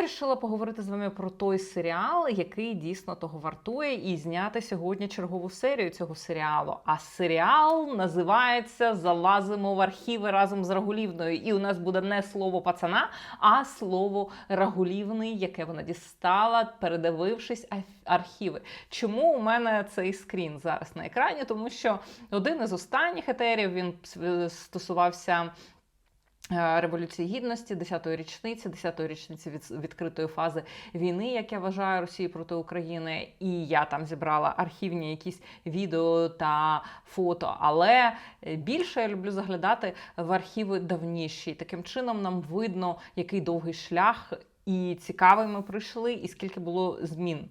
вирішила поговорити з вами про той серіал, який дійсно того вартує, і зняти сьогодні чергову серію цього серіалу. А серіал називається Залазимо в архіви разом з Рагулівною. І у нас буде не слово пацана, а слово Рагулівний, яке вона дістала, передивившись ар- архіви. Чому у мене цей скрін зараз на екрані? Тому що один із останніх етерів він стосувався. Е, Революції гідності, 10-ї річниці, 10-ї річниці від відкритої фази війни, як я вважаю, Росії проти України. І я там зібрала архівні якісь відео та фото. Але е, більше я люблю заглядати в архіви давніші. Таким чином нам видно, який довгий шлях і цікавий ми пройшли, і скільки було змін.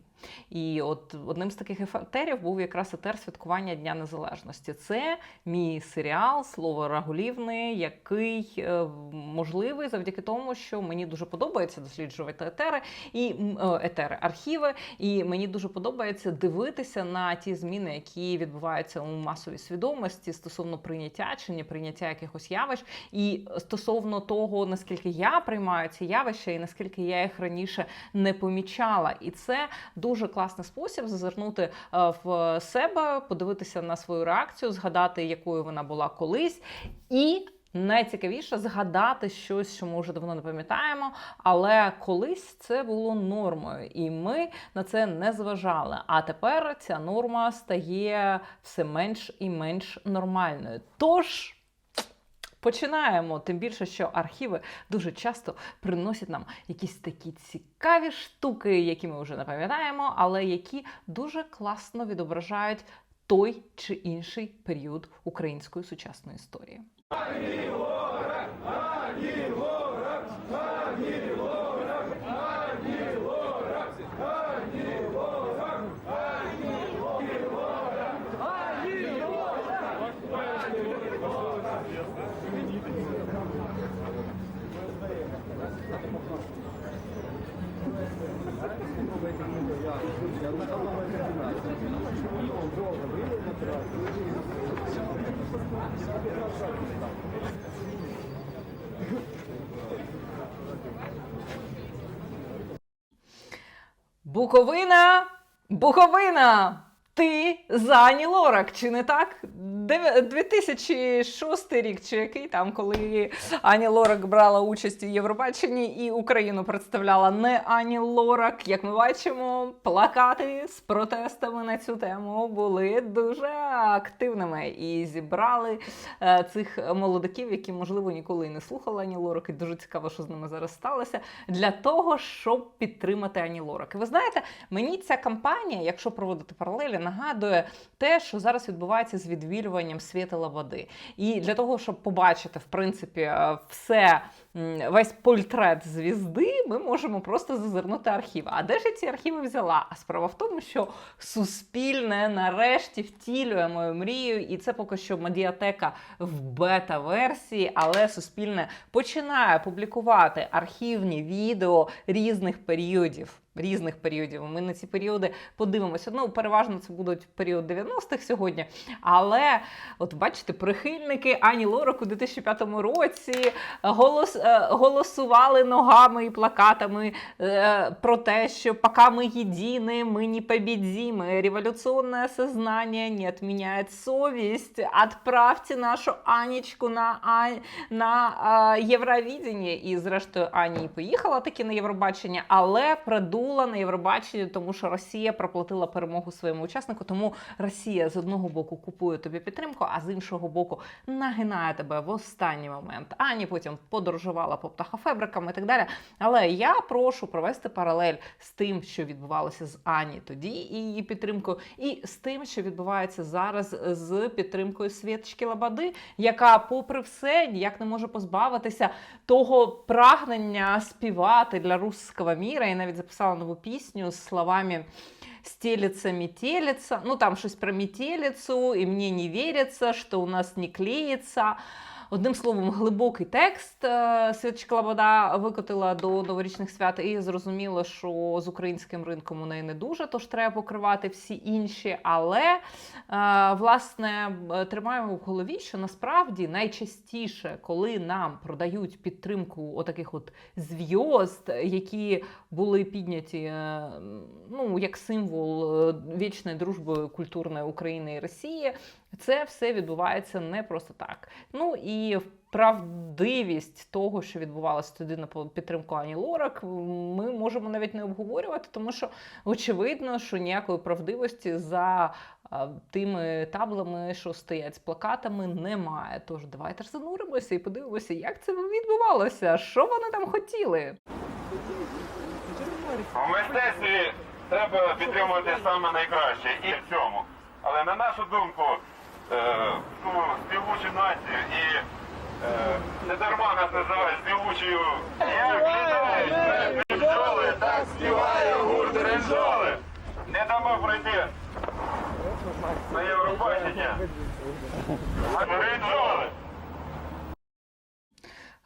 І от одним з таких етерів був якраз етер святкування Дня Незалежності. Це мій серіал Слово Рагулівни, який е, можливий завдяки тому, що мені дуже подобається досліджувати етери і е, етери, архіви. І мені дуже подобається дивитися на ті зміни, які відбуваються у масовій свідомості стосовно прийняття чи не прийняття якихось явищ, і стосовно того, наскільки я приймаю ці явища, і наскільки я їх раніше не помічала. І це дуже класний спосіб зазирнути е, в себе, подивитися на свою реакцію, згадати, якою вона була колись, і найцікавіше згадати щось, що ми вже давно не пам'ятаємо, але колись це було нормою, і ми на це не зважали. А тепер ця норма стає все менш і менш нормальною. Тож. Починаємо, тим більше, що архіви дуже часто приносять нам якісь такі цікаві штуки, які ми вже не пам'ятаємо, але які дуже класно відображають той чи інший період української сучасної історії. Буковина, Буковина! Ти за Лорак, чи не так? Дев- 2006 рік, чи який там, коли Ані Лорак брала участь у Євробаченні і Україну представляла не Ані Лорак. Як ми бачимо, плакати з протестами на цю тему були дуже активними і зібрали е, цих молодиків, які, можливо, ніколи і не слухали Ані Лорак, і дуже цікаво, що з ними зараз сталося, для того, щоб підтримати Ані Лорак. І ви знаєте, мені ця кампанія, якщо проводити паралелі, нагадує те, що зараз відбувається з відвілюванням світла води. І для того, щоб побачити, в принципі, е, все. Весь портрет звізди ми можемо просто зазирнути архіви. А де ж я ці архіви взяла? А справа в тому, що суспільне нарешті втілює мою мрію, і це поки що медіатека в бета-версії, але суспільне починає публікувати архівні відео різних періодів. Різних періодів. Ми на ці періоди подивимося. Ну, переважно це будуть період 90-х сьогодні. Але, от бачите, прихильники Ані Лорак у 2005 році голос, голосували ногами і плакатами е, про те, що поки ми єдині, ми не победим. Революційне сознание не відміняє совість. Отправте нашу Анечку на, на е, Євровідення. І, зрештою, Ані поїхала таки на Євробачення, але придула на Євробачення, тому що Росія проплатила перемогу своєму учаснику. Тому Росія з одного боку купує тобі підтримку, а з іншого боку нагинає тебе в останній момент. Ані потім подорожувала по птахофабрикам і так далі. Але я прошу провести паралель з тим, що відбувалося з Ані тоді і її підтримкою, і з тим, що відбувається зараз з підтримкою Свєточки Лабади, яка, попри все, ніяк не може позбавитися того прагнення співати для русского міра. І навіть записала нову пісню з словами. Стелится метелица, ну там щось про метелицу, и мне не верится, что у нас не клеится. Одним словом, глибокий текст е, Святочка Лобода викотила до новорічних свят, і зрозуміло, що з українським ринком у неї не дуже, тож треба покривати всі інші. Але е, власне е, тримаємо в голові, що насправді найчастіше, коли нам продають підтримку отаких от зв'язд, які були підняті ну, як символ вічної дружби культурної України і Росії, це все відбувається не просто так. Ну і правдивість того, що відбувалося тоді на підтримку Ані Лорак, ми можемо навіть не обговорювати, тому що очевидно, що ніякої правдивості за тими таблами, що стоять з плакатами, немає. Тож давайте ж зануримося і подивимося, як це відбувалося, що вони там хотіли. В мистецтві треба підтримувати саме найкраще і в цьому. Але на нашу думку, е, ту співучу націю і е, не дарма нас називають співучою. Як літають бджоли, так співає гурт ренжоли. Не дамо пройти на Євробачення. Ренжоли.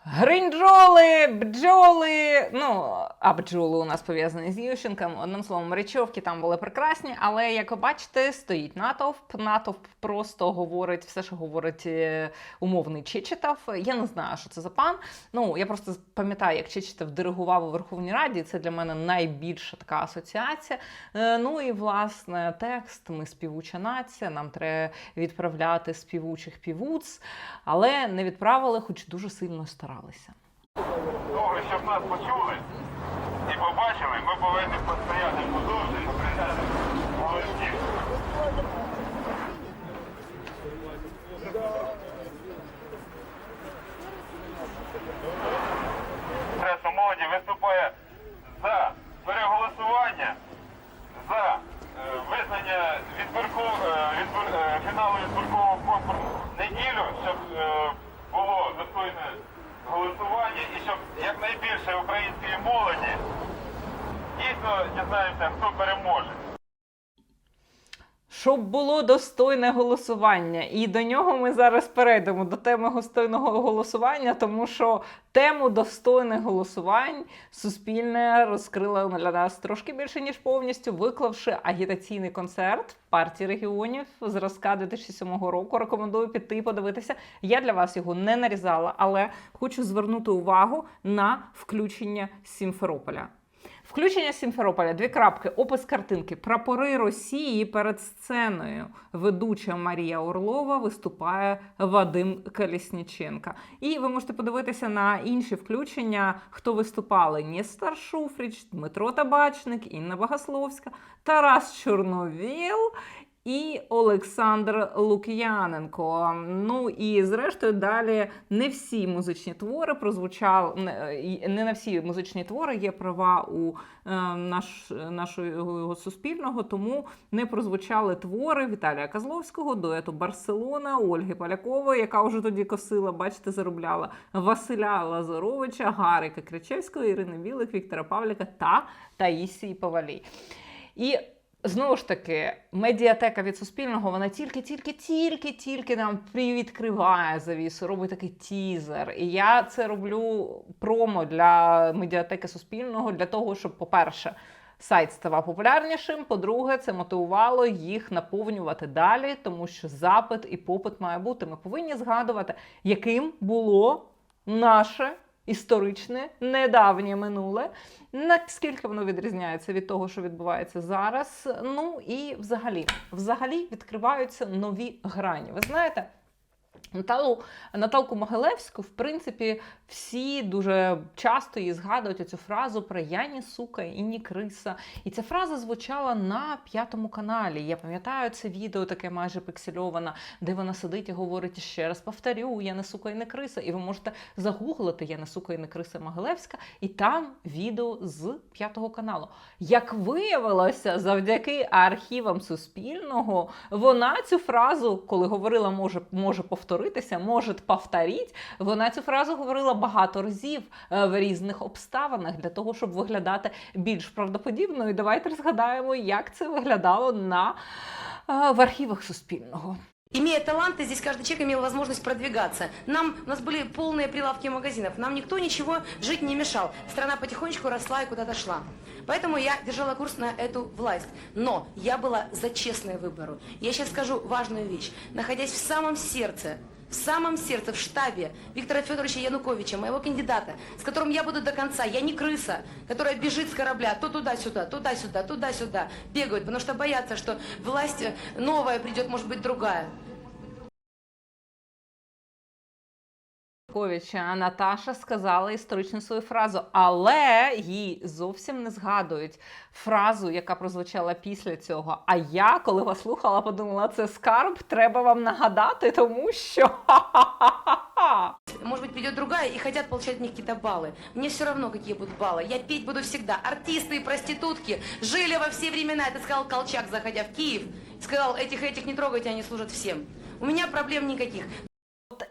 Гринджоли, бджоли. Ну, а бджоли у нас пов'язані з Ющенком. Одним словом, речовки там були прекрасні, але як ви бачите, стоїть натовп. Натовп просто говорить все, що говорить е, умовний Чечетов. Я не знаю, що це за пан. Ну, я просто пам'ятаю, як Чечетов диригував у Верховній Раді. Це для мене найбільша така асоціація. Е, Ну і власне текст. Ми співуча нація, нам треба відправляти співучих півуц, але не відправили, хоч дуже сильно старалися. того, щоб нас почули і побачили, ми повинні постояти подовше і прийняти молодців. Пресу молоді виступає за переголосування, за е, визнання відбірку- е, відбір- е, фіналу відбіркового конкурсу неділю, щоб е, було достойне голосування і щоб якнайбільше української молоді дійсно дізнаємося, хто переможе. Щоб було достойне голосування, і до нього ми зараз перейдемо до теми достойного голосування, тому що тему достойних голосувань суспільне розкрила для нас трошки більше ніж повністю, виклавши агітаційний концерт партії регіонів зразка 2007 року. Рекомендую піти подивитися. Я для вас його не нарізала, але хочу звернути увагу на включення Сімферополя. Включення Сімферополя, дві крапки, опис картинки. Прапори Росії перед сценою. Ведуча Марія Орлова виступає Вадим Колісніченка. І ви можете подивитися на інші включення, хто виступали: Нестар Шуфріч, Дмитро Табачник, Інна Богословська, Тарас Чорновіл. І Олександр Лук'яненко. Ну і зрештою, далі не всі музичні твори прозвучали. Не, не на всі музичні твори є права у е, наш, нашого суспільного, тому не прозвучали твори Віталія Козловського, дуету Барселона, Ольги Полякової, яка вже тоді косила, бачите, заробляла Василя Лазаровича, Гарика Кричевського, Ірини Білик, Віктора Павліка та Таїсії Павалій. І Знову ж таки, медіатека від Суспільного вона тільки, тільки, тільки, тільки нам привідкриває завісу, робить такий тізер. І я це роблю промо для медіатеки Суспільного для того, щоб, по-перше, сайт ставав популярнішим. По-друге, це мотивувало їх наповнювати далі, тому що запит і попит має бути. Ми повинні згадувати, яким було наше. Історичне, недавнє минуле, наскільки воно відрізняється від того, що відбувається зараз. Ну і взагалі, взагалі відкриваються нові грані. Ви знаєте, Наталу, Наталку Могилевську, в принципі, всі дуже часто її згадують цю фразу про я ні сука і ні криса. І ця фраза звучала на п'ятому каналі. Я пам'ятаю це відео, таке майже пиксельоване, де вона сидить і говорить ще раз: повторю, я не сука і не криса. І ви можете загуглити Я не сука і не криса Могилевська, і там відео з п'ятого каналу. Як виявилося, завдяки архівам Суспільного, вона цю фразу, коли говорила, може, може повторитися, може повторіть, вона цю фразу говорила багато разів е, в різних обставинах для того, щоб виглядати більш правдоподібно. І давайте згадаємо, як це виглядало на е, в архівах Суспільного. Имея таланты, здесь каждый человек имел возможность продвигаться. Нам, у нас были полные прилавки магазинов, нам никто ничего жить не мешал. Страна потихонечку росла и куда-то шла. Поэтому я держала курс на эту власть. Но я была за честные выборы. Я сейчас скажу важную вещь. Находясь в самом сердце в самом сердце, в штабе Виктора Федоровича Януковича, моего кандидата, с которым я буду до конца. Я не крыса, которая бежит с корабля то туда-сюда, туда-сюда, туда-сюда, бегают, потому что боятся, что власть э, новая придет, может быть, другая. Януковича, а Наташа сказала історичну свою фразу, але їй зовсім не згадують фразу, яка прозвучала після цього. А я, коли вас слухала, подумала, це скарб, треба вам нагадати, тому що ха-ха-ха-ха. Может быть, придет другая и хотят получать от них какие-то баллы. Мне все равно, какие будут баллы. Я петь буду всегда. Артисты и проститутки жили во все времена. Это сказал Колчак, заходя в Киев. Сказал, этих-этих не трогайте, они служат всем. У меня проблем никаких.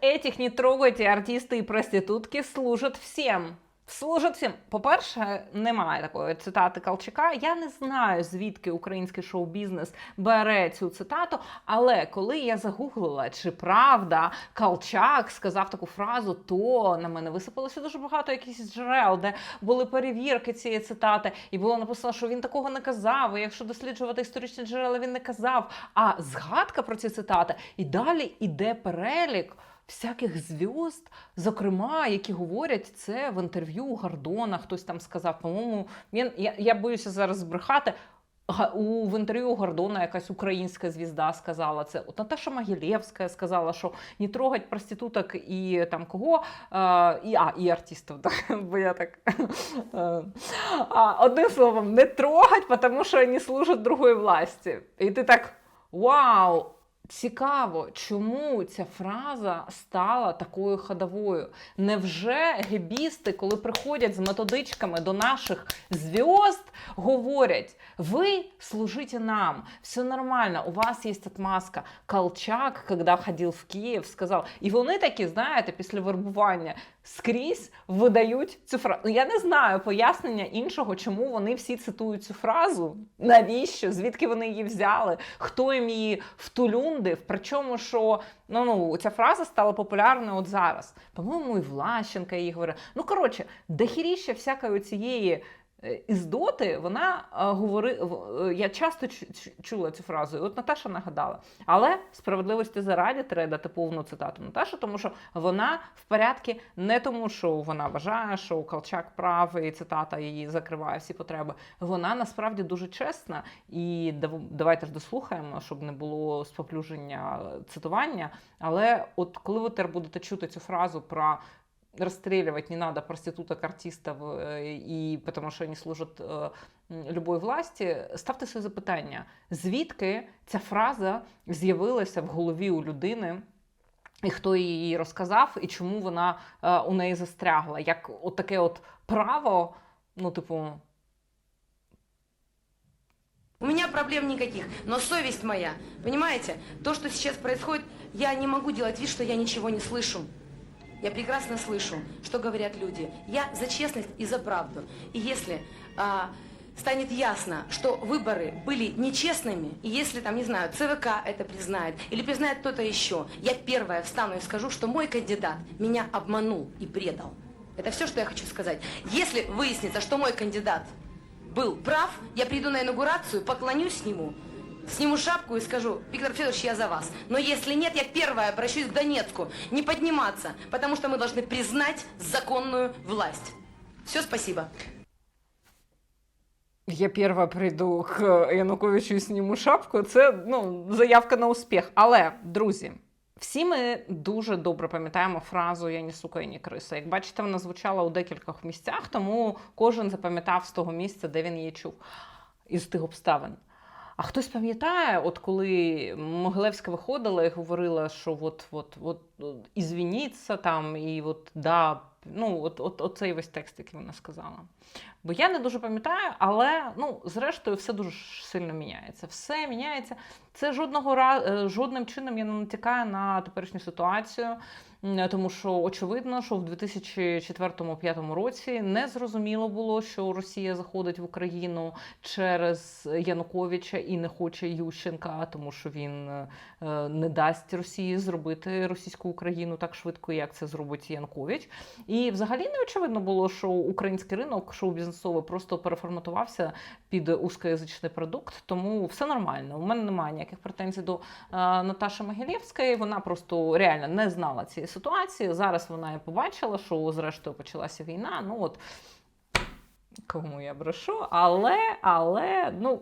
Этих не трогайте артисти і проститутки служать всім. Служать всім. По-перше, немає такої цитати Колчака. Я не знаю, звідки український шоу-бізнес бере цю цитату. Але коли я загуглила, чи правда Колчак сказав таку фразу, то на мене висипалося дуже багато якихось джерел, де були перевірки цієї цитати, і було написано, що він такого не казав. І якщо досліджувати історичні джерела, він не казав. А згадка про ці цитати, і далі іде перелік всяких зв'язд, зокрема, які говорять це в інтерв'ю Гордона. Хтось там сказав, по-моєму, я, я боюся зараз збрехати. У в інтерв'ю Гордона якась українська звізда сказала це. От Наташа Могилєвська сказала, що не трогать проституток і там кого, і, а, і артистів, бо я так. е, а, одним словом, не трогать, тому що вони служать другої власті. І ти так вау! Цікаво, чому ця фраза стала такою ходовою? Невже гебісти, коли приходять з методичками до наших зв'язд, говорять: ви служите нам, все нормально, у вас є отмазка. Колчак, коли ходив в Київ, сказав, і вони такі, знаєте, після вербування скрізь видають цю фразу. Ну, Я не знаю пояснення іншого, чому вони всі цитують цю фразу. Навіщо? Звідки вони її взяли? Хто їм її втулюндив? Причому, що ну, ну, ця фраза стала популярною от зараз. По-моєму, і Влащенка її говорила. Ну, коротше, дохіріще всякої цієї. Е, Іздоти, вона говорила, я часто чу- чу- чула цю фразу, і от Наташа нагадала. Але справедливості заради треба дати повну цитату Наташі, тому що вона в порядку не тому, що вона вважає, що Колчак правий, цитата її закриває всі потреби. Вона насправді дуже чесна. І дав- давайте ж дослухаємо, щоб не було споплюження цитування. Але от коли ви тепер будете чути цю фразу про расстреливать не надо проституток, артистов, э, і тому що вони служать е, м, власті, ставте собі запитання, звідки ця фраза з'явилася в голові у людини, і хто її розказав, і чому вона е, у неї застрягла? Як от таке от право, ну, типу, У меня проблем никаких, но совесть моя, понимаете, то, что сейчас происходит, я не могу делать вид, что я ничего не слышу. Я прекрасно слышу, что говорят люди. Я за честность и за правду. И если а, станет ясно, что выборы были нечестными, и если там, не знаю, ЦВК это признает, или признает кто-то еще, я первая встану и скажу, что мой кандидат меня обманул и предал. Это все, что я хочу сказать. Если выяснится, что мой кандидат был прав, я приду на инаугурацию, поклонюсь ему, сниму шапку и скажу, Виктор Федорович, я за вас. Но если нет, я первая обращусь к Донецку, не подниматься, потому что мы должны признать законную власть. Все, спасибо. Я перша прийду к Януковичу і зніму шапку. Це ну, заявка на успіх. Але, друзі, всі ми дуже добре пам'ятаємо фразу Я ні сука, я ні криса. Як бачите, вона звучала у декількох місцях, тому кожен запам'ятав з того місця, де він її чув, із тих обставин. А хтось пам'ятає, от коли Могилевська виходила і говорила, що от, от, от, ізвініться там, і от да, ну, от, от, оцей весь текст, який вона сказала. Бо я не дуже пам'ятаю, але ну, зрештою все дуже сильно міняється. Все міняється. Це жодного разу, жодним чином я не натякаю на теперішню ситуацію. М, Тому що очевидно, що в 2004-2005 році не зрозуміло було, що Росія заходить в Україну через Януковича і не хоче Ющенка, тому що він е, не дасть Росії зробити російську Україну так швидко, як це зробить Янукович. І взагалі не очевидно було, що український ринок шоу-бізнесовий просто переформатувався під узкоязичний продукт, тому все нормально. У мене немає ніяких претензій до е, Наташі Могилєвської. Вона просто реально не знала цієї ситуації. Зараз вона побачила, що зрештою почалася війна. Ну от кому я брешу, але, але ну.